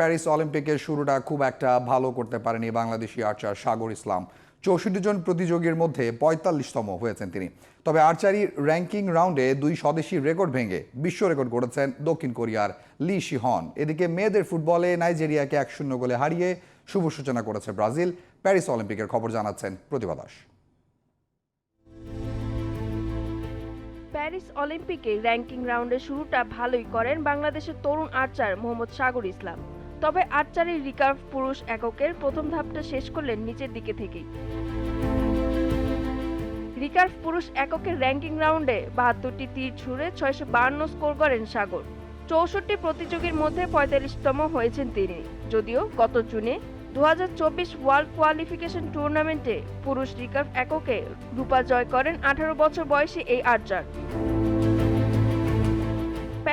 Paris অলিম্পিকের শুরুটা খুব একটা ভালো করতে পারেনি বাংলাদেশি আর্চার সাগর ইসলাম। চৌষট্টি জন প্রতিযোগীর মধ্যে পঁয়তাল্লিশতম হয়েছেন তিনি। তবে আর্চারি র্যাঙ্কিং রাউন্ডে দুই স্বদেশী রেকর্ড ভেঙে বিশ্ব রেকর্ড গড়েছেন দক্ষিণ কোরিয়ার লি শিহন। এদিকে মেয়েদের ফুটবলে নাইজেরিয়াকে এক শূন্য গোলে হারিয়ে শুভ সূচনা করেছে ব্রাজিল। প্যারিস অলিম্পিকের খবর জানাচ্ছেন প্রতিভা দাস। প্যারিস অলিম্পিকে র্যাঙ্কিং রাউন্ডের শুরুটা ভালোই করেন বাংলাদেশের তরুণ আর্চার মোহাম্মদ সাগর ইসলাম। তবে আর্চারির রিকার্ভ পুরুষ এককের প্রথম ধাপটা শেষ করলেন নিচের দিকে থেকেই। রিকার্ভ পুরুষ এককের র্যাঙ্কিং রাউন্ডে বাহাত্তরটি তীর ছুঁড়ে ছয়শো বাহান্ন স্কোর করেন সাগর। চৌষট্টি প্রতিযোগীর মধ্যে পঁয়তাল্লিশতম হয়েছেন তিনি। যদিও গত জুনে দু হাজার চব্বিশ ওয়ার্ল্ড কোয়ালিফিকেশন টুর্নামেন্টে পুরুষ রিকার্ভ এককে রূপা জয় করেন আঠারো বছর বয়সী এই আর্চার।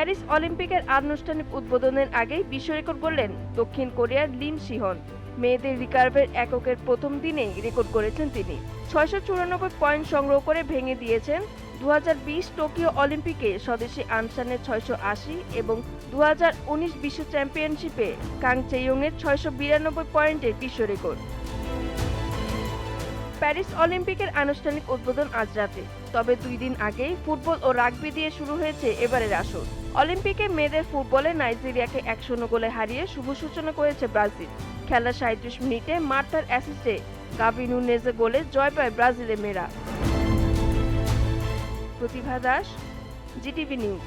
প্যারিস অলিম্পিকের আনুষ্ঠানিক উদ্বোধনের আগেই বিশ্ব রেকর্ড করলেন দক্ষিণ কোরিয়ার লিম সিহন মেয়েদের রিকার্ভের এককের প্রথম দিনেই রেকর্ড করেছেন তিনি। ছয়শো চুরানব্বই পয়েন্ট সংগ্রহ করে ভেঙে দিয়েছেন দু হাজার বিশ টোকিও অলিম্পিকে স্বদেশি আনসানের ছয়শো আশি এবং দু বিশ্ব চ্যাম্পিয়নশিপে কাং চেইয়ংয়ের ছয়শো বিরানব্বই পয়েন্টের বিশ্ব রেকর্ড প্যারিস অলিম্পিকের আনুষ্ঠানিক উদ্বোধন আজ রাতে। তবে দুই দিন আগেই ফুটবল ও রাগবি দিয়ে শুরু হয়েছে এবারের আসর। অলিম্পিকে মেয়েদের ফুটবলে নাইজেরিয়াকে এক শূন্য গোলে হারিয়ে শুভ সূচনা করেছে ব্রাজিল। খেলার সাঁত্রিশ মিনিটে মার্তার অ্যাসিস্টে গাভি নুনেজে গোলে জয় পায় ব্রাজিলের মেয়েরা। Pratibha Das, Zee TV news.